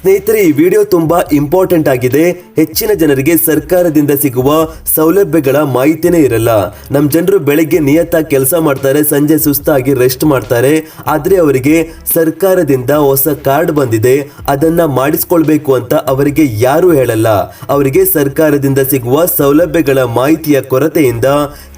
ಸ್ನೇಹಿತರೆ, ಈ ವಿಡಿಯೋ ತುಂಬಾ ಇಂಪಾರ್ಟೆಂಟ್ ಆಗಿದೆ. ಹೆಚ್ಚಿನ ಜನರಿಗೆ ಸರ್ಕಾರದಿಂದ ಸಿಗುವ ಸೌಲಭ್ಯಗಳ ಮಾಹಿತಿನೇ ಇರಲ್ಲ. ನಮ್ಮ ಜನರು ಬೆಳಗ್ಗೆ ನಿಯತ್ತಾಗಿ ಕೆಲಸ ಮಾಡ್ತಾರೆ, ಸಂಜೆ ಸುಸ್ತಾಗಿ ರೆಸ್ಟ್ ಮಾಡ್ತಾರೆ. ಆದ್ರೆ ಅವರಿಗೆ ಸರ್ಕಾರದಿಂದ ಹೊಸ ಕಾರ್ಡ್ ಬಂದಿದೆ. ಅದನ್ನ ಮಾಡಿಸ್ಕೊಳ್ಬೇಕು ಅಂತ ಅವರಿಗೆ ಯಾರು ಹೇಳಲ್ಲ. ಅವರಿಗೆ ಸರ್ಕಾರದಿಂದ ಸಿಗುವ ಸೌಲಭ್ಯಗಳ ಮಾಹಿತಿಯ ಕೊರತೆಯಿಂದ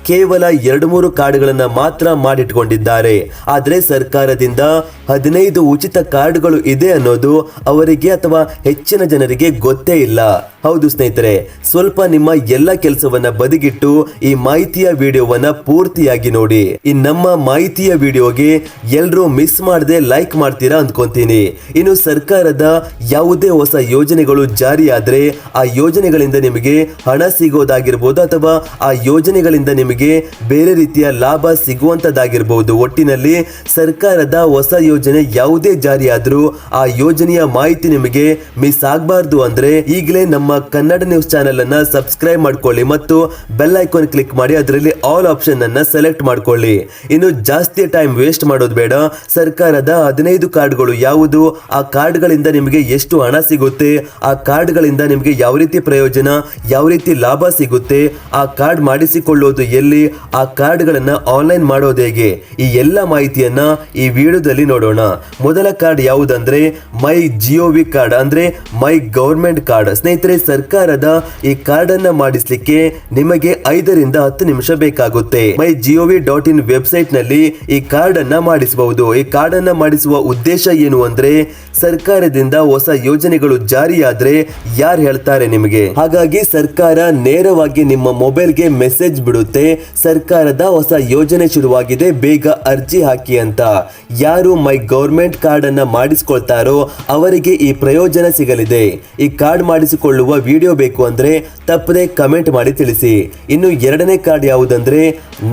ಕೇವಲ ಎರಡು ಮೂರು ಕಾರ್ಡ್ಗಳನ್ನ ಮಾತ್ರ ಮಾಡಿಟ್ಕೊಂಡಿದ್ದಾರೆ. ಆದರೆ ಸರ್ಕಾರದಿಂದ ಹದಿನೈದು ಉಚಿತ ಕಾರ್ಡ್ಗಳು ಇದೆ ಅನ್ನೋದು ಅವರಿಗೆ ಅಥವಾ ಹೆಚ್ಚಿನ ಜನರಿಗೆ ಗೊತ್ತೇ ಇಲ್ಲ. ಹೌದು ಸ್ನೇಹಿತರೆ, ಸ್ವಲ್ಪ ನಿಮ್ಮ ಎಲ್ಲ ಕೆಲಸವನ್ನ ಬದಿಗಿಟ್ಟು ಈ ಮಾಹಿತಿಯ ವಿಡಿಯೋವನ್ನ ಪೂರ್ತಿಯಾಗಿ ನೋಡಿ. ಈ ನಮ್ಮ ಮಾಹಿತಿಯ ವಿಡಿಯೋಗೆ ಎಲ್ಲರೂ ಮಿಸ್ ಮಾಡದೆ ಲೈಕ್ ಮಾಡ್ತೀರಾ ಅಂದ್ಕೊಂತೀನಿ. ಇನ್ನು ಸರ್ಕಾರದ ಯಾವುದೇ ಹೊಸ ಯೋಜನೆಗಳು ಜಾರಿಯಾದ್ರೆ ಆ ಯೋಜನೆಗಳಿಂದ ನಿಮಗೆ ಹಣ ಸಿಗೋದಾಗಿರ್ಬೋದು ಅಥವಾ ಆ ಯೋಜನೆಗಳಿಂದ ನಿಮಗೆ ಬೇರೆ ರೀತಿಯ ಲಾಭ ಸಿಗುವಂತದ್ದಾಗಿರ್ಬೋದು. ಒಟ್ಟಿನಲ್ಲಿ ಸರ್ಕಾರದ ಹೊಸ ಯೋಜನೆ ಯಾವುದೇ ಜಾರಿಯಾದ್ರೂ ಆ ಯೋಜನೆಯ ಮಾಹಿತಿ ನಿಮಗೆ ಮಿಸ್ ಆಗಬಾರ್ದು ಅಂದ್ರೆ ಈಗಲೇ ನಮ್ಮ ಕನ್ನಡ ನ್ಯೂಸ್ ಚಾನೆಲ್ ಅನ್ನ ಸಬ್ಸ್ಕ್ರೈಬ್ ಮಾಡ್ಕೊಳ್ಳಿ ಮತ್ತು ಬೆಲ್ ಐಕಾನ್ ಕ್ಲಿಕ್ ಮಾಡಿ, ಅದರಲ್ಲಿ ಆಲ್ ಆಪ್ಷನ್ ಅನ್ನ ಸೆಲೆಕ್ಟ್ ಮಾಡ್ಕೊಳ್ಳಿ. ಇನ್ನು ಜಾಸ್ತಿ ಟೈಮ್ ವೇಸ್ಟ್ ಮಾಡೋದು ಬೇಡ. ಸರ್ಕಾರದ ಹದಿನೈದು ಕಾರ್ಡ್ಗಳು ಯಾವುದು? ಆ ಕಾರ್ಡ್ಗಳಿಂದ ನಿಮಗೆ ಎಷ್ಟು ಹಣ ಸಿಗುತ್ತೆ? ಆ ಕಾರ್ಡ್ಗಳಿಂದ ನಿಮಗೆ ಯಾವ ರೀತಿ ಪ್ರಯೋಜನ? ಯಾವ ರೀತಿ ಲಾಭ ಸಿಗುತ್ತೆ? ಆ ಕಾರ್ಡ್ ಮಾಡಿಸಿಕೊಳ್ಳೋದು ಎಲ್ಲಿ? ಆ ಕಾರ್ಡ್ಗಳನ್ನು ಆನ್ಲೈನ್ ಮಾಡೋದು ಹೇಗೆ? ಈ ಎಲ್ಲ ಮಾಹಿತಿಯನ್ನ ಈ ವಿಡಿಯೋದಲ್ಲಿ ನೋಡೋಣ. ಮೊದಲ ಕಾರ್ಡ್ ಯಾವುದಂದ್ರೆ, ಮೈ ಜಿಯೋ ವಿ ಕಾರ್ಡ್, ಅಂದ್ರೆ ಮೈ ಗೌರ್ಮೆಂಟ್ ಕಾರ್ಡ್. ಸ್ನೇಹಿತರೆ ಸರ್ಕಾರದ ಈ ಕಾರ್ಡ್ ಅನ್ನ ಮಾಡಿಸ್ಲಿಕ್ಕೆ ನಿಮಗೆ ಐದರಿಂದ ಹತ್ತು ನಿಮಿಷ ಬೇಕಾಗುತ್ತೆ. ಮೈ ಜಿಒವಿ ಡಾಟ್ ಇನ್ ವೆಬ್ಸೈಟ್ನಲ್ಲಿ ಈ ಕಾರ್ಡ್ ಅನ್ನ ಮಾಡಿಸಬಹುದು. ಈ ಕಾರ್ಡ್ ಅನ್ನ ಮಾಡಿಸುವ ಉದ್ದೇಶ ಏನು ಅಂದ್ರೆ ಸರ್ಕಾರದಿಂದ ಹೊಸ ಯೋಜನೆಗಳು ಜಾರಿಯಾದ್ರೆ ಯಾರು ಹೇಳ್ತಾರೆ ನಿಮಗೆ? ಹಾಗಾಗಿ ಸರ್ಕಾರ ನೇರವಾಗಿ ನಿಮ್ಮ ಮೊಬೈಲ್ಗೆ ಮೆಸೇಜ್ ಬಿಡುತ್ತೆ. ಸರ್ಕಾರದ ಹೊಸ ಯೋಜನೆ ಶುರುವಾಗಿದೆ. ಬೇಗ ಅರ್ಜಿ ಹಾಕಿ ಅಂತ. ಯಾರು ಮೈ ಗೌರ್ಮೆಂಟ್ ಕಾರ್ಡ್ ಅನ್ನ ಮಾಡಿಸ್ಕೊಳ್ತಾರೋ ಅವರಿಗೆ ಈ ಪ್ರಯೋಜನ ಸಿಗಲಿದೆ. ಈ ಕಾರ್ಡ್ ಮಾಡಿಸಿಕೊಳ್ಳುವ ವಿಡಿಯೋ ಬೇಕು ಅಂದ್ರೆ ತಪ್ಪದೆ ಕಮೆಂಟ್ ಮಾಡಿ ತಿಳಿಸಿ. ಇನ್ನು ಎರಡನೇ ಕಾರ್ಡ್ ಯಾವುದಂದ್ರೆ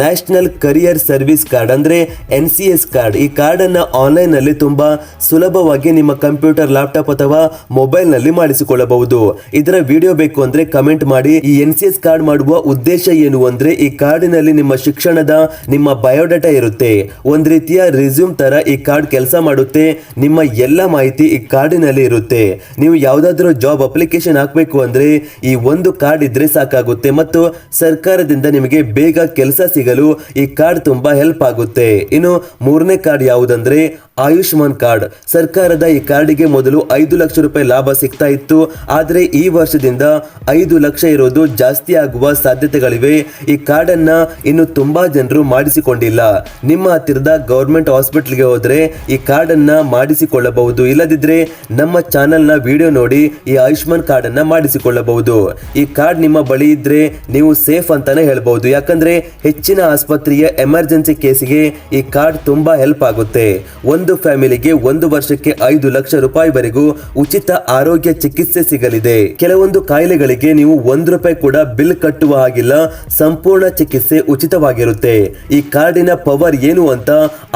ನ್ಯಾಷನಲ್ ಕರಿಯರ್ ಸರ್ವಿಸ್ ಕಾರ್ಡ್ ಅಂದ್ರೆ ಎನ್ ಸಿ ಎಸ್ ಕಾರ್ಡ್. ಈ ಕಾರ್ಡನ್ನು ಆನ್ಲೈನ್ನಲ್ಲಿ ಆನ್ಲೈನ್ನಲ್ಲಿ ತುಂಬಾ ಸುಲಭವಾಗಿ ನಿಮ್ಮ ಕಂಪ್ಯೂಟರ್, ಲ್ಯಾಪ್ಟಾಪ್ ಅಥವಾ ಮೊಬೈಲ್ನಲ್ಲಿ ಮಾಡಿಸಿಕೊಳ್ಳಬಹುದು. ಇದರ ವಿಡಿಯೋ ಬೇಕು ಅಂದ್ರೆ ಕಮೆಂಟ್ ಮಾಡಿ. ಈ ಎನ್ ಸಿ ಎಸ್ ಕಾರ್ಡ್ ಮಾಡುವ ಉದ್ದೇಶ ಏನು ಅಂದ್ರೆ ಈ ಕಾರ್ಡಿನಲ್ಲಿ ನಿಮ್ಮ ಶಿಕ್ಷಣದ ನಿಮ್ಮ ಬಯೋಡಾಟಾ ಇರುತ್ತೆ. ಒಂದು ರೀತಿಯ ರಿಸ್ಯೂಮ್ ತರ ಈ ಕಾರ್ಡ್ ಕೆಲಸ ಮಾಡುತ್ತೆ. ನಿಮ್ಮ ಎಲ್ಲ ಮಾಹಿತಿ ಈ ಕಾರ್ಡಿನಲ್ಲಿ ಇರುತ್ತೆ. ನೀವು ಯಾವ್ದಾದ್ರು ಜಾಬ್ ಅಪ್ಲಿಕೇಶನ್ ಹಾಕ್ಬೇಕು ಅಂದ್ರೆ ಈ ಒಂದು ಕಾರ್ಡ್ ಇದ್ರೆ ಸಾಕಾಗುತ್ತೆ ಮತ್ತು ಸರ್ಕಾರದಿಂದ ನಿಮಗೆ ಬೇಗ ಕೆಲಸ ಸಿಗಲು ಈ ಕಾರ್ಡ್ ತುಂಬಾ ಹೆಲ್ಪ್ ಆಗುತ್ತೆ. ಇನ್ನು ಮೂರನೇ ಕಾರ್ಡ್ ಯಾವುದಂದ್ರೆ ಆಯುಷ್ಮಾನ್ ಕಾರ್ಡ್ ಸರ್ಕಾರದ ಈ ಕಾರ್ಡಿಗೆ ಮೊದಲು ಐದು ಲಕ್ಷ ರೂಪಾಯಿ ಲಾಭ ಸಿಗ್ತಾ ಇತ್ತು. ಆದರೆ ಈ ವರ್ಷದಿಂದ ಐದು ಲಕ್ಷ ಇರೋದು ಜಾಸ್ತಿ ಆಗುವ ಸಾಧ್ಯತೆಗಳಿವೆ. ಈ ಕಾರ್ಡ್ ಅನ್ನ ಇನ್ನು ತುಂಬಾ ಜನರು ಮಾಡಿಸಿಕೊಂಡಿಲ್ಲ. ನಿಮ್ಮ ಹತ್ತಿರದ ಗೌರ್ಮೆಂಟ್ ಹಾಸ್ಪಿಟಲ್ಗೆ ಹೋದ್ರೆ ಈ ಕಾರ್ಡ್ ಅನ್ನ ಮಾಡಿಸಿಕೊಳ್ಳಬಹುದು. ಇಲ್ಲದಿದ್ರೆ ನಮ್ಮ ಚಾನೆಲ್ನ ವಿಡಿಯೋ ನೋಡಿ ಈ ಆಯುಷ್ಮಾನ್ ಕಾರ್ಡ್ ಅನ್ನ ಮಾಡಿಸಿಕೊಳ್ಳಬಹುದು ಈ ಕಾರ್ಡ್ ನಿಮ್ಮ ಬಳಿ ಇದ್ರೆ ನೀವು ಸೇಫ್ ಅಂತಾನೆ ಹೇಳಬಹುದು. ಯಾಕಂದ್ರೆ ಹೆಚ್ಚಿನ ಆಸ್ಪತ್ರೆಯ ಎಮರ್ಜೆನ್ಸಿ ಕೇಸಿಗೆ ಈ ಕಾರ್ಡ್ ತುಂಬಾ ಹೆಲ್ಪ್ ಆಗುತ್ತೆ. ಒಂದು ಫ್ಯಾಮಿಲಿಗೆ ಒಂದು ವರ್ಷಕ್ಕೆ ಐದು ಲಕ್ಷ ರೂಪಾಯಿವರೆಗೂ ಉಚಿತ ಆರೋಗ್ಯ ಚಿಕಿತ್ಸೆ ಸಿಗಲಿದೆ. ಕೆಲವೊಂದು ಕಾಯಿಲೆಗಳಿಗೆ ನೀವು ಒಂದು ರೂಪಾಯಿ ಕೂಡ ಬಿಲ್ ಕಟ್ಟುವ ಹಾಗಿಲ್ಲ. ಸಂಪೂರ್ಣ ಚಿಕಿತ್ಸೆ ಉಚಿತವಾಗಿರುತ್ತೆ. ಈ ಕಾರ್ಡಿನ ಪವರ್ ಏನು ಅಂತ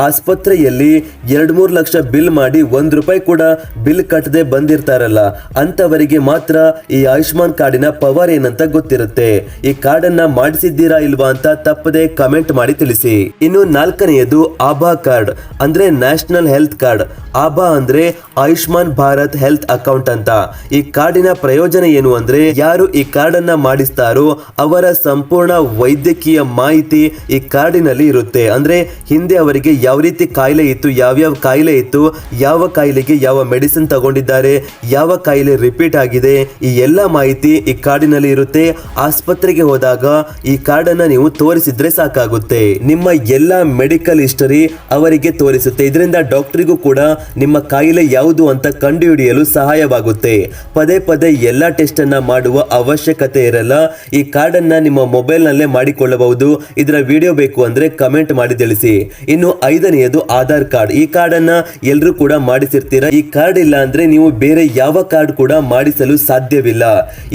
ಆಸ್ಪತ್ರೆಯಲ್ಲಿ ಎರಡ್ ಮೂರು ಲಕ್ಷ ಬಿಲ್ ಮಾಡಿ ಒಂದ್ ರೂಪಾಯಿ ಕೂಡ ಬಿಲ್ ಕಟ್ಟದೆ ಬಂದಿರ್ತಾರಲ್ಲ, ಅಂತವರಿಗೆ ಮಾತ್ರ ಈ ಆಯುಷ್ಮಾನ್ ಕಾರ್ಡಿನ ಪವರ್ ಏನಂತ ಗೊತ್ತಿರುತ್ತೆ? ಈ ಕಾರ್ಡ್ ಅನ್ನ ಮಾಡಿಸಿದ್ದೀರಾ ಇಲ್ವಾ ಅಂತ ತಪ್ಪದೆ ಕಮೆಂಟ್ ಮಾಡಿ ತಿಳಿಸಿ. ಇನ್ನು ನಾಲ್ಕನೆಯದು ಆಭಾ ಕಾರ್ಡ್, ಅಂದ್ರೆ ನ್ಯಾಷನಲ್ ಹೆಲ್ತ್ ಕಾರ್ಡ್. ಆಭಾ ಅಂದ್ರೆ ಆಯುಷ್ಮಾನ್ ಭಾರತ್ ಹೆಲ್ತ್ ಅಕೌಂಟ್ ಅಂತ. ಈ ಕಾರ್ಡಿನ ಪ್ರಯೋಜನ ಏನು ಅಂದ್ರೆ, ಯಾರು ಈ ಕಾರ್ಡ್ ಅನ್ನ ಮಾಡಿಸ್ತಾರೋ ಅವರ ಸಂಪೂರ್ಣ ವೈದ್ಯಕೀಯ ಮಾಹಿತಿ ಈ ಕಾರ್ಡಿನಲ್ಲಿ ಇರುತ್ತೆ. ಅಂದ್ರೆ ಹಿಂದೆ ಅವರಿಗೆ ಯಾವ ರೀತಿ ಕಾಯಿಲೆ ಇತ್ತು ಯಾವ್ಯಾವ ಕಾಯಿಲೆ ಇತ್ತು, ಯಾವ ಕಾಯಿಲೆಗೆ ಯಾವ ಮೆಡಿಸಿನ್ ತಗೊಂಡಿದ್ದಾರೆ, ಯಾವ ಕಾಯಿಲೆ ರಿಪೀಟ್ ಆಗಿದೆ, ಈ ಎಲ್ಲ ಮಾಹಿತಿ ಈ ಕಾರ್ಡಿನಲ್ಲಿ ಇರುತ್ತೆ. ಆಸ್ಪತ್ರೆಗೆ ಹೋದಾಗ ಈ ಕಾರ್ಡ್ ಅನ್ನ ನೀವು ತೋರಿಸಿದ್ರೆ ಸಾಕಾಗುತ್ತೆ. ನಿಮ್ಮ ಎಲ್ಲ ಮೆಡಿಕಲ್ ಹಿಸ್ಟರಿ ಅವರಿಗೆ ತೋರಿಸುತ್ತೆ. ಇದರಿಂದ ಡಾಕ್ಟರಿಗೂ ಕೂಡ ನಿಮ್ಮ ಕಾಯಿಲೆ ಯಾವುದು ಅಂತ ಕಂಡುಹಿಡಿಯಲು ಸಹಾಯವಾಗುತ್ತೆ. ಪದೇ ಪದೇ ಎಲ್ಲ ಟೆಸ್ಟ್ ಅನ್ನ ಮಾಡುವ ಅವಶ್ಯಕತೆ ಇರಲ್ಲ. ಈ ಕಾರ್ಡ್ ಅನ್ನ ನಿಮ್ಮ ಮೊಬೈಲ್ ನಲ್ಲೇ ಮಾಡಿಕೊಳ್ಳಬಹುದು. ಇದರ ವಿಡಿಯೋ ಬೇಕು ಅಂದ್ರೆ ಕಮೆಂಟ್ ಮಾಡಿ ತಿಳಿಸಿ. ಇನ್ನು ಐದನೆಯದು ಆಧಾರ್ ಕಾರ್ಡ್. ಈ ಕಾರ್ಡ್ ಅನ್ನ ಎಲ್ಲರೂ ಕೂಡ ಮಾಡಿಸಿರ್ತೀರಾ? ಈ ಕಾರ್ಡ್ ಇಲ್ಲ ಅಂದ್ರೆ ನೀವು ಬೇರೆ ಯಾವ ಕಾರ್ಡ್ ಕೂಡ ಮಾಡಿಸಲು ಸಾಧ್ಯ ಲಭ್ಯವಿಲ್ಲ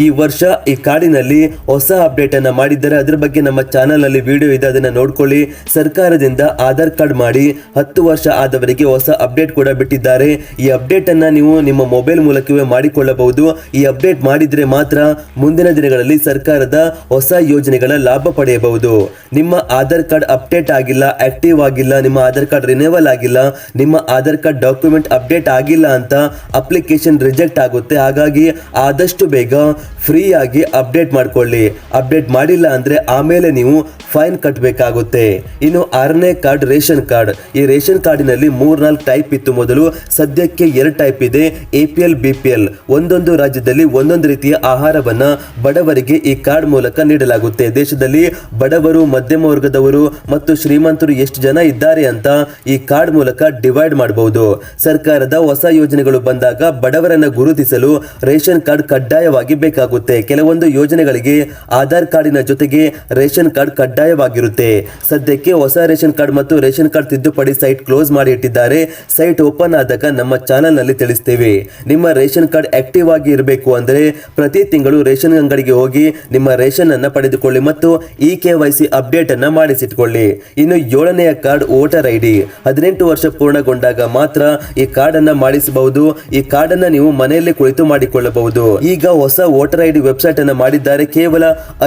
ಈ ವರ್ಷ ಈ ಕಾರ್ಡಿನಲ್ಲಿ ಹೊಸ ಅಪ್ಡೇಟ್ ಅನ್ನ ಮಾಡಿದ್ದಾರೆ. ಅದ್ರ ಬಗ್ಗೆ ನಮ್ಮ ಚಾನೆಲ್ ಅಲ್ಲಿ ವಿಡಿಯೋ ಇದೆ. ಅದನ್ನ ನೋಡ್ಕೊಳ್ಳಿ. ಸರ್ಕಾರದಿಂದ ಆಧಾರ್ ಕಾರ್ಡ್ ಮಾಡಿ ಹತ್ತು ವರ್ಷ ಆದವರಿಗೆ ಹೊಸ ಅಪ್ಡೇಟ್ ಕೂಡ ಬಿಟ್ಟಿದ್ದಾರೆ. ಈ ಅಪ್ಡೇಟ್ ಅನ್ನ ನೀವು ನಿಮ್ಮ ಮೊಬೈಲ್ ಮೂಲಕವೇ ಮಾಡಿಕೊಳ್ಳಬಹುದು. ಈ ಅಪ್ಡೇಟ್ ಮಾಡಿದ್ರೆ ಮಾತ್ರ ಮುಂದಿನ ದಿನಗಳಲ್ಲಿ ಸರ್ಕಾರದ ಹೊಸ ಯೋಜನೆಗಳ ಲಾಭ ಪಡೆಯಬಹುದು. ನಿಮ್ಮ ಆಧಾರ್ ಕಾರ್ಡ್ ಅಪ್ಡೇಟ್ ಆಗಿಲ್ಲ ಆಕ್ಟಿವ್ ಆಗಿಲ್ಲ, ನಿಮ್ಮ ಆಧಾರ್ ಕಾರ್ಡ್ ರಿನೇವಲ್ ಆಗಿಲ್ಲ, ನಿಮ್ಮ ಆಧಾರ್ ಕಾರ್ಡ್ ಡಾಕ್ಯುಮೆಂಟ್ ಅಪ್ಡೇಟ್ ಆಗಿಲ್ಲ ಅಂತ ಅಪ್ಲಿಕೇಶನ್ ರಿಜೆಕ್ಟ್ ಆಗುತ್ತೆ. ಹಾಗಾಗಿ ಆದಷ್ಟು ಬೇಗ ಫ್ರೀ ಆಗಿ ಅಪ್ಡೇಟ್ ಮಾಡ್ಕೊಳ್ಳಿ. ಅಪ್ಡೇಟ್ ಮಾಡಿಲ್ಲ ಅಂದ್ರೆ ಆಮೇಲೆ ನೀವು ಫೈನ್ ಕಟ್ಟಬೇಕಾಗುತ್ತೆ ಇನ್ನು ಆರನೇ ಕಾರ್ಡ್ ರೇಷನ್ ಕಾರ್ಡ್. ಈ ರೇಷನ್ ಕಾರ್ಡಿನಲ್ಲಿ ಮೂರ್ನಾಲ್ಕು ಟೈಪ್ ಇತ್ತು ಮೊದಲು. ಸದ್ಯಕ್ಕೆ ಎರಡು ಟೈಪ್ ಇದೆ. A P L, B P L. ಒಂದೊಂದು ರಾಜ್ಯದಲ್ಲಿ ಒಂದೊಂದು ರೀತಿಯ ಆಹಾರವನ್ನ ಬಡವರಿಗೆ ಈ ಕಾರ್ಡ್ ಮೂಲಕ ನೀಡಲಾಗುತ್ತೆ. ದೇಶದಲ್ಲಿ ಬಡವರು, ಮಧ್ಯಮ ವರ್ಗದವರು ಮತ್ತು ಶ್ರೀಮಂತರು ಎಷ್ಟು ಜನ ಇದ್ದಾರೆ ಅಂತ ಈ ಕಾರ್ಡ್ ಮೂಲಕ ಡಿವೈಡ್ ಮಾಡಬಹುದು ಸರ್ಕಾರದ ಹೊಸ ಯೋಜನೆಗಳು ಬಂದಾಗ ಬಡವರನ್ನ ಗುರುತಿಸಲು ರೇಷನ್ ಕಾರ್ಡ್ ಕಡ್ಡಾಯವಾಗಿ ಬೇಕಾಗುತ್ತೆ ಕೆಲವೊಂದು ಯೋಜನೆಗಳಿಗೆ ಆಧಾರ್ ಕಾರ್ಡಿನ ಜೊತೆಗೆ ರೇಷನ್ ಕಾರ್ಡ್ ಕಡ್ಡಾಯವಾಗಿರುತ್ತೆ. ಸದ್ಯಕ್ಕೆ ಹೊಸ ರೇಷನ್ ಕಾರ್ಡ್ ಮತ್ತು ರೇಷನ್ ಕಾರ್ಡ್ ತಿದ್ದುಪಡಿ ಸೈಟ್ ಕ್ಲೋಸ್ ಮಾಡಿ ಇಟ್ಟಿದ್ದಾರೆ ಸೈಟ್ ಓಪನ್ ಆದಾಗ ನಮ್ಮ ಚಾನಲ್ನಲ್ಲಿ ತಿಳಿಸ್ತೇವೆ. ನಿಮ್ಮ ರೇಷನ್ ಕಾರ್ಡ್ ಆಕ್ಟಿವ್ ಆಗಿ ಇರಬೇಕು ಅಂದ್ರೆ ಪ್ರತಿ ತಿಂಗಳು ರೇಷನ್ ಅಂಗಡಿಗೆ ಹೋಗಿ ನಿಮ್ಮ ರೇಷನ್ ಅನ್ನ ಪಡೆದುಕೊಳ್ಳಿ ಮತ್ತು ಇ ಕೆ ಅಪ್ಡೇಟ್ ಅನ್ನ ಮಾಡಿಸಿಟ್ಕೊಳ್ಳಿ. ಇನ್ನು ಏಳನೆಯ ಕಾರ್ಡ್ ವೋಟರ್ ಐ ಡಿ ಹದಿನೆಂಟು ವರ್ಷ ಪೂರ್ಣಗೊಂಡಾಗ ಮಾತ್ರ ಈ ಕಾರ್ಡ್ ಅನ್ನ ಮಾಡಿಸಬಹುದು. ಈ ಕಾರ್ಡ್ ಅನ್ನ ನೀವು ಮನೆಯಲ್ಲಿ ಕುಳಿತು ಮಾಡಿಕೊಳ್ಳಬಹುದು. ಈಗ ಹೊಸ ವೋಟರ್ ಐ ಡಿ ವೆಬ್ಸೈಟ್ ಅನ್ನು ಮಾಡಿದ್ದಾರೆ. ಕೇವಲ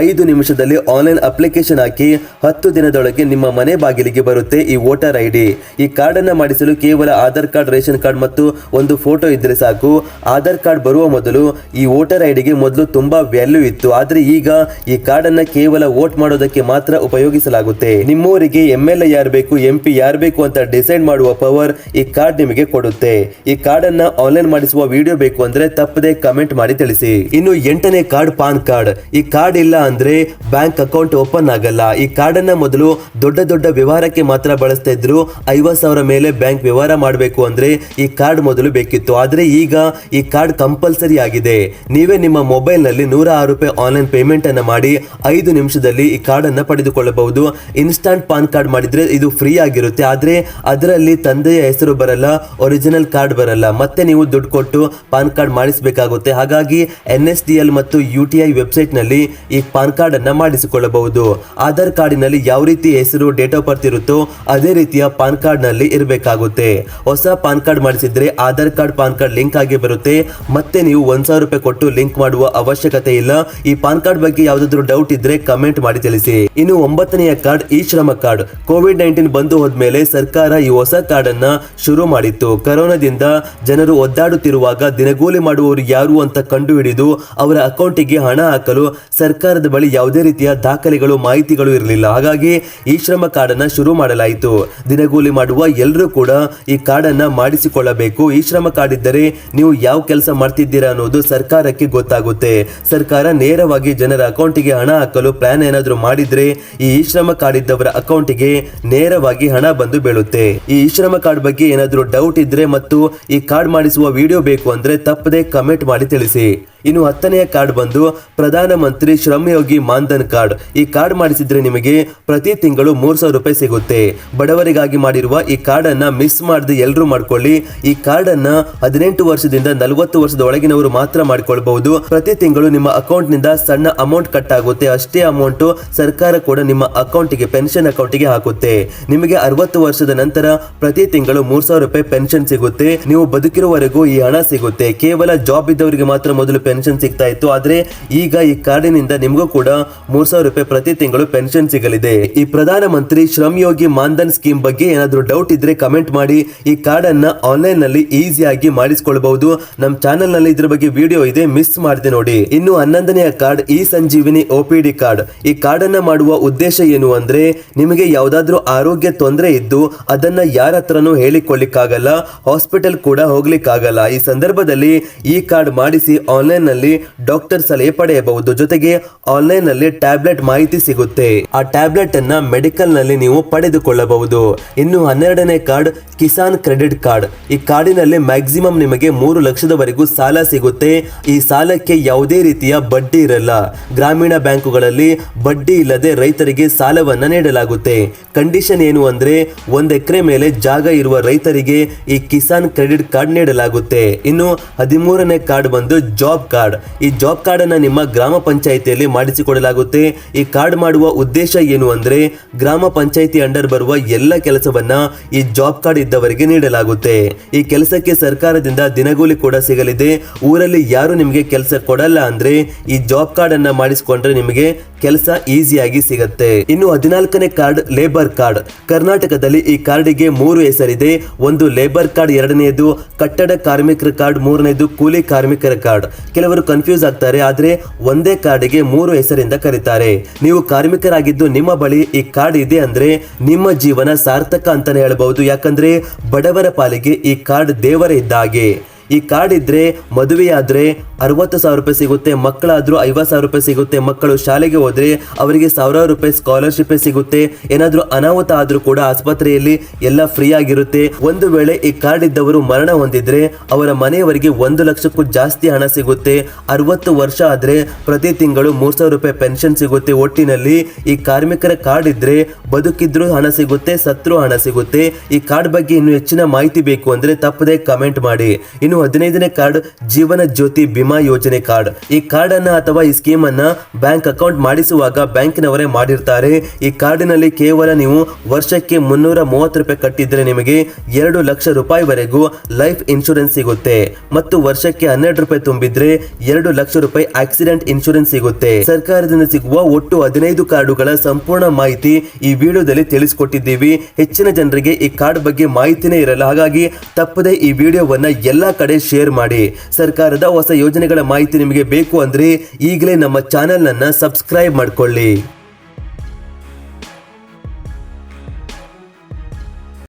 ಐದು ನಿಮಿಷದಲ್ಲಿ ಆನ್ಲೈನ್ ಅಪ್ಲಿಕೇಶನ್ ಹಾಕಿ ಹತ್ತು ದಿನದೊಳಗೆ ನಿಮ್ಮ ಮನೆ ಬಾಗಿಲಿಗೆ ಬರುತ್ತೆ ಈ ವೋಟರ್ ಐ ಡಿ ಈ ಕಾರ್ಡ್ ಅನ್ನು ಮಾಡಿಸಲು ಕೇವಲ ಆಧಾರ್ ಕಾರ್ಡ್, ರೇಷನ್ ಕಾರ್ಡ್ ಮತ್ತು ಒಂದು ಫೋಟೋ ಇದ್ರೆ ಸಾಕು. ಆಧಾರ್ ಕಾರ್ಡ್ ಬರುವ ಮೊದಲು ಈ ವೋಟರ್ ಐಡಿಗೆ ಡಿಗೆ ಮೊದಲು ತುಂಬಾ ವ್ಯಾಲ್ಯೂ ಇತ್ತು. ಆದ್ರೆ ಈಗ ಈ ಕಾರ್ಡ್ ಅನ್ನ ಕೇವಲ ವೋಟ್ ಮಾಡೋದಕ್ಕೆ ಮಾತ್ರ ಉಪಯೋಗಿಸಲಾಗುತ್ತೆ. ನಿಮ್ಮೂರಿಗೆ ಎಂ ಎಲ್ ಎ ಯಾರು ಬೇಕು, ಎಂ ಪಿ ಯಾರು ಬೇಕು ಅಂತ ಡಿಸೈಡ್ ಮಾಡುವ ಪವರ್ ಈ ಕಾರ್ಡ್ ನಿಮಗೆ ಕೊಡುತ್ತೆ. ಈ ಕಾರ್ಡ್ ಅನ್ನ ಆನ್ಲೈನ್ ಮಾಡಿಸುವ ವಿಡಿಯೋ ಬೇಕು ಅಂದ್ರೆ ತಪ್ಪದೆ ಕಮೆಂಟ್ ಮಾಡಿ ತಿಳಿಸಿ. ಇನ್ನು ಎಂಟನೇ ಕಾರ್ಡ್ ಪಾನ್ ಕಾರ್ಡ್. ಈ ಕಾರ್ಡ್ ಇಲ್ಲ ಅಂದ್ರೆ ಬ್ಯಾಂಕ್ ಅಕೌಂಟ್ ಓಪನ್ ಆಗಲ್ಲ. ಈ ಕಾರ್ಡ್ ಅನ್ನ ಮೊದಲು ದೊಡ್ಡ ದೊಡ್ಡ ವ್ಯವಹಾರಕ್ಕೆ ಮಾತ್ರ ಬಳಸ್ತಾ ಇದ್ರು. ಐವತ್ ಸಾವಿರ ಮೇಲೆ ಬ್ಯಾಂಕ್ ವ್ಯವಹಾರ ಮಾಡಬೇಕು ಅಂದ್ರೆ ಈ ಕಾರ್ಡ್ ಮೊದಲು ಬೇಕಿತ್ತು. ಆದ್ರೆ ಈಗ ಈ ಕಾರ್ಡ್ ಕಂಪಲ್ಸರಿ ಆಗಿದೆ. ನೀವೇ ನಿಮ್ಮ ಮೊಬೈಲ್ನಲ್ಲಿ ನೂರ ಆರು ರೂಪಾಯಿ ಆನ್ಲೈನ್ ಪೇಮೆಂಟ್ ಅನ್ನ ಮಾಡಿ ಐದು ನಿಮಿಷದಲ್ಲಿ ಈ ಕಾರ್ಡ್ ಅನ್ನ ಪಡೆದುಕೊಳ್ಳಬಹುದು. ಇನ್ಸ್ಟಾಂಟ್ ಪಾನ್ ಕಾರ್ಡ್ ಮಾಡಿದ್ರೆ ಇದು ಫ್ರೀ ಆಗಿರುತ್ತೆ. ಆದ್ರೆ ಅದರಲ್ಲಿ ತಂದೆಯ ಹೆಸರು ಬರಲ್ಲ, ಒರಿಜಿನಲ್ ಕಾರ್ಡ್ ಬರಲ್ಲ. ಮತ್ತೆ ನೀವು ದುಡ್ಡು ಕೊಟ್ಟು ಪಾನ್ ಕಾರ್ಡ್ ಮಾಡಿಸಬೇಕಾಗುತ್ತೆ. ಹಾಗಾಗಿ ಎನ್ ಎಸ್ ಡಿ ಎಲ್ ಮತ್ತು ಯುಟಿಐ ಟಿ ಐ ವೆಬ್ಸೈಟ್ನಲ್ಲಿ ಈ ಪಾನ್ ಕಾರ್ಡ್ ಅನ್ನ ಮಾಡಿಸಿಕೊಳ್ಳಬಹುದು. ಆಧಾರ್ ಕಾರ್ಡಿನಲ್ಲಿ ಯಾವ ರೀತಿ ಹೆಸರು, ಡೇಟ್ ಆಫ್ ಬರ್ತ್ ಇರುತ್ತೋ ಅದೇ ರೀತಿಯ ಪಾನ್ ಕಾರ್ಡ್ನಲ್ಲಿ ಇರಬೇಕಾಗುತ್ತೆ. ಹೊಸ ಪಾನ್ ಕಾರ್ಡ್ ಮಾಡಿಸಿದ್ರೆ Aadhaar card PAN card link ಆಗಿ ಬರುತ್ತೆ. ಮತ್ತೆ ನೀವು ಒಂದ್ ಸಾವಿರ ರೂಪಾಯಿ ಕೊಟ್ಟು ಲಿಂಕ್ ಮಾಡುವ ಅವಶ್ಯಕತೆ ಇಲ್ಲ. ಈ ಪಾನ್ ಕಾರ್ಡ್ ಬಗ್ಗೆ ಯಾವ್ದಾದ್ರು ಡೌಟ್ ಇದ್ರೆ ಕಮೆಂಟ್ ಮಾಡಿ ತಿಳಿಸಿ. ಇನ್ನು ಒಂಬತ್ತನೆಯ ಕಾರ್ಡ್, ಈ ಶ್ರಮ ಕಾರ್ಡ್. ಕೋವಿಡ್ ನೈನ್ಟೀನ್ ಬಂದು ಹೋದ್ಮೇಲೆ ಸರ್ಕಾರ ಈ ಹೊಸ ಕಾರ್ಡ್ ಅನ್ನ ಶುರು ಮಾಡಿತ್ತು. ಕರೋನಾದಿಂದ ಜನರು ಒದ್ದಾಡುತ್ತಿರುವಾಗ ದಿನಗೂಲಿ ಮಾಡುವವರು ಯಾರು ಅಂತ ಕಂಡುಹಿಡಿದು ಅವರ ಅಕೌಂಟಿಗೆ ಹಣ ಹಾಕಲು ಸರ್ಕಾರದ ಬಳಿ ಯಾವುದೇ ರೀತಿಯ ದಾಖಲೆಗಳು, ಮಾಹಿತಿಗಳು ಇರಲಿಲ್ಲ. ಹಾಗಾಗಿ ಈ ಶ್ರಮ ಕಾರ್ಡ್ ಅನ್ನ ಶುರು ಮಾಡಲಾಯಿತು. ದಿನಗೂಲಿ ಮಾಡುವ ಎಲ್ಲರೂ ಕೂಡ ಈ ಕಾರ್ಡ್ ಅನ್ನ ಮಾಡಿಸಿಕೊಳ್ಳಬೇಕು. ಈ ಶ್ರಮ ಕಾರ್ಡ್ ಇದ್ದರೆ ನೀವು ಯಾವ ಕೆಲಸ ಮಾಡ್ತಿದ್ದೀರಾ ಅನ್ನೋದು ಸರ್ಕಾರಕ್ಕೆ ಗೊತ್ತಾಗುತ್ತೆ. ಸರ್ಕಾರ ನೇರವಾಗಿ ಜನರ ಅಕೌಂಟಿಗೆ ಹಣ ಹಾಕಲು ಪ್ಲಾನ್ ಏನಾದರೂ ಮಾಡಿದ್ರೆ ಈ ಶ್ರಮ ಕಾರ್ಡ್ ಇದ್ದವರ ಅಕೌಂಟಿಗೆ ನೇರವಾಗಿ ಹಣ ಬಂದು ಬೀಳುತ್ತೆ. ಈ ಶ್ರಮ ಕಾರ್ಡ್ ಬಗ್ಗೆ ಏನಾದರೂ ಡೌಟ್ ಇದ್ರೆ ಮತ್ತು ಈ ಕಾರ್ಡ್ ಮಾಡಿಸುವ ವಿಡಿಯೋ ಬೇಕು ಅಂದ್ರೆ ತಪ್ಪದೆ ಕಮೆಂಟ್ ಮಾಡಿ ತಿಳಿಸಿ. ಇನ್ನು ಹತ್ತನೆಯ ಕಾರ್ಡ್ ಬಂದು ಪ್ರಧಾನಮಂತ್ರಿ ಶ್ರಮಯೋಗಿ ಮಾನ್ಧನ್ ಕಾರ್ಡ್ ಈ ಕಾರ್ಡ್ ಮಾಡಿಸಿದ್ರೆ ನಿಮಗೆ ಪ್ರತಿ ತಿಂಗಳು ಮೂರ್ ಸಾವಿರ ರೂಪಾಯಿ ಸಿಗುತ್ತೆ. ಬಡವರಿಗಾಗಿ ಮಾಡಿರುವ ಈ ಕಾರ್ಡ್ ಅನ್ನ ಮಿಸ್ ಮಾಡದೆ ಎಲ್ಲರೂ ಮಾಡ್ಕೊಳ್ಳಿ. ಈ ಕಾರ್ಡ್ ಅನ್ನ ಹದಿನೆಂಟು ವರ್ಷದಿಂದ ನಲವತ್ತು ವರ್ಷದ ಒಳಗಿನವರು ಮಾತ್ರ ಮಾಡ್ಕೊಳ್ಬಹುದು. ಪ್ರತಿ ತಿಂಗಳು ನಿಮ್ಮ ಅಕೌಂಟ್ನಿಂದ ಸಣ್ಣ ಅಮೌಂಟ್ ಕಟ್ ಆಗುತ್ತೆ. ಅಷ್ಟೇ ಅಮೌಂಟ್ ಸರ್ಕಾರ ಕೂಡ ನಿಮ್ಮ ಅಕೌಂಟಿಗೆ ಪೆನ್ಷನ್ ಅಕೌಂಟಿಗೆ ಹಾಕುತ್ತೆ. ನಿಮಗೆ ಅರವತ್ತು ವರ್ಷದ ನಂತರ ಪ್ರತಿ ತಿಂಗಳು ಮೂರ್ ಸಾವಿರ ರೂಪಾಯಿ ಪೆನ್ಷನ್ ಸಿಗುತ್ತೆ. ನೀವು ಬದುಕಿರುವವರೆಗೂ ಈ ಹಣ ಸಿಗುತ್ತೆ. ಕೇವಲ ಜಾಬ್ ಇದ್ದವರಿಗೆ ಮಾತ್ರ ಮೊದಲು ಪೆನ್ಷನ್ ಸಿಗ್ತಾ ಇತ್ತು. ಆದ್ರೆ ಈಗ ಈ ಕಾರ್ಡಿನಿಂದ ನಿಮಗೂ ಕೂಡ ಮೂರ್ ಸಾವಿರ ರೂಪಾಯಿ ಪ್ರತಿ ತಿಂಗಳು ಪೆನ್ಷನ್ ಸಿಗಲಿದೆ. ಈ ಪ್ರಧಾನ ಮಂತ್ರಿ ಶ್ರಮ್ ಯೋಗಿ ಮಾನ್ಧನ್ ಸ್ಕೀಮ್ ಬಗ್ಗೆ ಏನಾದರೂ ಡೌಟ್ ಇದ್ರೆ ಕಮೆಂಟ್ ಮಾಡಿ. ಈ ಕಾರ್ಡ್ ಅನ್ನ ಆನ್ಲೈನ್ನಲ್ಲಿ ಈಸಿಯಾಗಿ ಮಾಡಿಸಿಕೊಳ್ಳಬಹುದು ನಮ್ಮ ಚಾನೆಲ್ನಲ್ಲಿ ಇದ್ರ ಬಗ್ಗೆ ವಿಡಿಯೋ ಇದೆ, ಮಿಸ್ ಮಾಡಿದೆ ನೋಡಿ. ಇನ್ನು ಹನ್ನೊಂದನೆಯ card E Sanjeevani D card. ಈ ಕಾರ್ಡ್ ಅನ್ನ ಮಾಡುವ ಉದ್ದೇಶ ಏನು ಅಂದ್ರೆ, ನಿಮಗೆ ಯಾವ್ದಾದ್ರೂ ಆರೋಗ್ಯ ತೊಂದರೆ ಇದ್ದು ಅದನ್ನ ಯಾರ ಹತ್ರನೂ ಹೇಳಿಕೊಳ್ಳಿಕ್ಕಾಗಲ್ಲ, ಹಾಸ್ಪಿಟಲ್ ಕೂಡ ಹೋಗ್ಲಿಕ್ಕಾಗಲ್ಲ. ಈ ಸಂದರ್ಭದಲ್ಲಿ ಈ ಕಾರ್ಡ್ ಮಾಡಿಸಿ ಆನ್ಲೈನ್ ನಲ್ಲಿ ಡಾಕ್ಟರ್ ಸಲಹೆ ಪಡೆಯಬಹುದು. ಜೊತೆಗೆ ಆನ್ಲೈನ್ನಲ್ಲಿ ಟ್ಯಾಬ್ಲೆಟ್ ಮಾಹಿತಿ ಸಿಗುತ್ತೆ. ಆ ಟ್ಯಾಬ್ಲೆಟ್ ಅನ್ನ ಮೆಡಿಕಲ್ನಲ್ಲಿ ನೀವು ಪಡೆದುಕೊಳ್ಳಬಹುದು. ಇನ್ನು ಹನ್ನೆರಡನೇ ಕಾರ್ಡ್, ಕಿಸಾನ್ ಕ್ರೆಡಿಟ್ ಕಾರ್ಡ್. ಈ ಕಾರ್ಡಿನಲ್ಲಿ ಮ್ಯಾಕ್ಸಿಮಮ್ ನಿಮಗೆ ಮೂರು ಲಕ್ಷದವರೆಗೂ ಸಾಲ ಸಿಗುತ್ತೆ. ಈ ಸಾಲಕ್ಕೆ ಯಾವುದೇ ರೀತಿಯ ಬಡ್ಡಿ ಇರಲ್ಲ. ಗ್ರಾಮೀಣ ಬ್ಯಾಂಕುಗಳಲ್ಲಿ ಬಡ್ಡಿ ಇಲ್ಲದೆ ರೈತರಿಗೆ ಸಾಲವನ್ನ ನೀಡಲಾಗುತ್ತೆ. ಕಂಡೀಷನ್ ಏನು ಅಂದ್ರೆ, ಒಂದ್ ಎಕರೆ ಮೇಲೆ ಜಾಗ ಇರುವ ರೈತರಿಗೆ ಈ ಕಿಸಾನ್ ಕ್ರೆಡಿಟ್ ಕಾರ್ಡ್ ನೀಡಲಾಗುತ್ತೆ. ಇನ್ನು ಹದಿಮೂರನೇ ಕಾರ್ಡ್ ಬಂದು ಜಾಬ್ ಕಾರ್ಡ್. ಈ ಜಾಬ್ ಕಾರ್ಡ್ ಅನ್ನ ನಿಮ್ಮ ಗ್ರಾಮ ಪಂಚಾಯಿತಿಯಲ್ಲಿ ಮಾಡಿಸಿಕೊಡಲಾಗುತ್ತೆ. ಈ ಕಾರ್ಡ್ ಮಾಡುವ ಉದ್ದೇಶ ಏನು ಅಂದ್ರೆ, ಗ್ರಾಮ ಪಂಚಾಯಿತಿ ಅಂಡರ್ ಬರುವ ಎಲ್ಲ ಕೆಲಸವನ್ನ ಈ ಜಾಬ್ ಕಾರ್ಡ್ ಇದ್ದವರಿಗೆ ನೀಡಲಾಗುತ್ತೆ. ಈ ಕೆಲಸಕ್ಕೆ ಸರ್ಕಾರದಿಂದ ದಿನಗೂಲಿ ಕೂಡ ಸಿಗಲಿದೆ. ಊರಲ್ಲಿ ಯಾರು ನಿಮಗೆ ಕೆಲಸ ಕೊಡಲ್ಲ ಅಂದ್ರೆ, ಈ ಜಾಬ್ ಕಾರ್ಡ್ ಅನ್ನ ಮಾಡಿಸಿಕೊಂಡ್ರೆ ನಿಮಗೆ ಕೆಲಸ ಈಸಿಯಾಗಿ ಸಿಗತ್ತೆ. ಇನ್ನು ಹದಿನಾಲ್ಕನೇ ಕಾರ್ಡ್, ಲೇಬರ್ ಕಾರ್ಡ್. ಕರ್ನಾಟಕದಲ್ಲಿ ಈ ಕಾರ್ಡಿಗೆ ಮೂರು ಹೆಸರಿದೆ. ಒಂದು ಲೇಬರ್ ಕಾರ್ಡ್ ಎರಡನೆಯದು ಕಟ್ಟಡ ಕಾರ್ಮಿಕರ ಕಾರ್ಡ್, ಮೂರನೇದು ಕೂಲಿ ಕಾರ್ಮಿಕರ ಕಾರ್ಡ್. ಕೆಲವರು ಕನ್ಫ್ಯೂಸ್ ಆಗ್ತಾರೆ, ಆದ್ರೆ ಒಂದೇ ಕಾರ್ಡಿಗೆ ಮೂರು ಹೆಸರಿಂದ ಕರೀತಾರೆ. ನೀವು ಕಾರ್ಮಿಕರಾಗಿದ್ದು ನಿಮ್ಮ ಬಳಿ ಈ ಕಾರ್ಡ್ ಇದೆ ಅಂದ್ರೆ ನಿಮ್ಮ ಜೀವನ ಸಾರ್ಥಕ ಅಂತಾನೆ ಹೇಳಬಹುದು. ಯಾಕಂದ್ರೆ ಬಡವರ ಪಾಲಿಗೆ ಈ ಕಾರ್ಡ್ ದೇವರ ಇದ್ದ ಹಾಗೆ. ಈ ಕಾರ್ಡ್ ಇದ್ರೆ ಮದುವೆಯಾದ್ರೆ ಅರವತ್ತು ಸಾವಿರ ರೂಪಾಯಿ ಸಿಗುತ್ತೆ, ಮಕ್ಕಳಾದ್ರೂ ಐವತ್ತು ಸಾವಿರ ರೂಪಾಯಿ ಸಿಗುತ್ತೆ, ಮಕ್ಕಳು ಶಾಲೆಗೆ ಹೋದ್ರೆ ಅವರಿಗೆ ಸಾವಿರಾರು ರೂಪಾಯಿ ಸ್ಕಾಲರ್ಶಿಪ್ ಸಿಗುತ್ತೆ, ಏನಾದ್ರೂ ಅನಾಹುತ ಆದ್ರೂ ಕೂಡ ಆಸ್ಪತ್ರೆಯಲ್ಲಿ ಎಲ್ಲ ಫ್ರೀ ಆಗಿರುತ್ತೆ. ಒಂದು ವೇಳೆ ಈ ಕಾರ್ಡ್ ಇದ್ದವರು ಮರಣ ಹೊಂದಿದ್ರೆ ಅವರ ಮನೆಯವರಿಗೆ ಒಂದು ಲಕ್ಷಕ್ಕೂ ಜಾಸ್ತಿ ಹಣ ಸಿಗುತ್ತೆ. ಅರವತ್ತು ವರ್ಷ ಆದ್ರೆ ಪ್ರತಿ ತಿಂಗಳು ಮೂರ್ ಸಾವಿರ ರೂಪಾಯಿ ಪೆನ್ಷನ್ ಸಿಗುತ್ತೆ. ಒಟ್ಟಿನಲ್ಲಿ ಈ ಕಾರ್ಮಿಕರ ಕಾರ್ಡ್ ಇದ್ರೆ ಬದುಕಿದ್ರು ಹಣ ಸಿಗುತ್ತೆ, ಸತ್ರು ಹಣ ಸಿಗುತ್ತೆ. ಈ ಕಾರ್ಡ್ ಬಗ್ಗೆ ಇನ್ನು ಹೆಚ್ಚಿನ ಮಾಹಿತಿ ಬೇಕು ಅಂದ್ರೆ ತಪ್ಪದೆ ಕಮೆಂಟ್ ಮಾಡಿ. ಇನ್ನು ಹದಿನೈದನೇ ಕಾರ್ಡ್, ಜೀವನ ಜ್ಯೋತಿ ಬಿಮಾ ಯೋಜನೆ ಕಾರ್ಡ್. ಈ ಕಾರ್ಡ್ ಅನ್ನ ಅಥವಾ ಈ ಸ್ಕೀಮ್ ಅನ್ನ ಬ್ಯಾಂಕ್ ಅಕೌಂಟ್ ಮಾಡಿಸುವಾಗ ಬ್ಯಾಂಕಿನವರೇ ಮಾಡಿರ್ತಾರೆ. ಈ ಕಾರ್ಡಿನಲ್ಲಿ ಕೇವಲ ನೀವು ವರ್ಷಕ್ಕೆ ಮುನ್ನೂರ ಮೂವತ್ತು ರೂಪಾಯಿ ಕಟ್ಟಿದ್ರೆ ನಿಮಗೆ ಎರಡು ಲಕ್ಷ ರೂಪಾಯಿವರೆಗೂ ಲೈಫ್ ಇನ್ಶೂರೆನ್ಸ್ ಸಿಗುತ್ತೆ. ಮತ್ತು ವರ್ಷಕ್ಕೆ ಹನ್ನೆರಡು ರೂಪಾಯಿ ತುಂಬಿದ್ರೆ ಎರಡು ಲಕ್ಷ ರೂಪಾಯಿ ಆಕ್ಸಿಡೆಂಟ್ ಇನ್ಶೂರೆನ್ಸ್ ಸಿಗುತ್ತೆ. ಸರ್ಕಾರದಿಂದ ಸಿಗುವ ಒಟ್ಟು ಹದಿನೈದು ಕಾರ್ಡುಗಳ ಸಂಪೂರ್ಣ ಮಾಹಿತಿ ಈ ವಿಡಿಯೋದಲ್ಲಿ ತಿಳಿಸಿಕೊಟ್ಟಿದ್ದೀವಿ. ಹೆಚ್ಚಿನ ಜನರಿಗೆ ಈ ಕಾರ್ಡ್ ಬಗ್ಗೆ ಮಾಹಿತಿನೇ ಇರಲ್ಲ. ಹಾಗಾಗಿ ತಪ್ಪದೆ ಈ ವಿಡಿಯೋವನ್ನ ಎಲ್ಲಾ ಕಡೆ ಶೇರ್ ಮಾಡಿ. ಸರ್ಕಾರದ ಹೊಸ ಯೋಜನೆಗಳ ಮಾಹಿತಿ ನಿಮಗೆ ಬೇಕು ಅಂದ್ರೆ ಈಗಲೇ ನಮ್ಮ ಚಾನೆಲ್ ಅನ್ನ ಸಬ್ಸ್ಕ್ರೈಬ್ ಮಾಡ್ಕೊಳ್ಳಿ.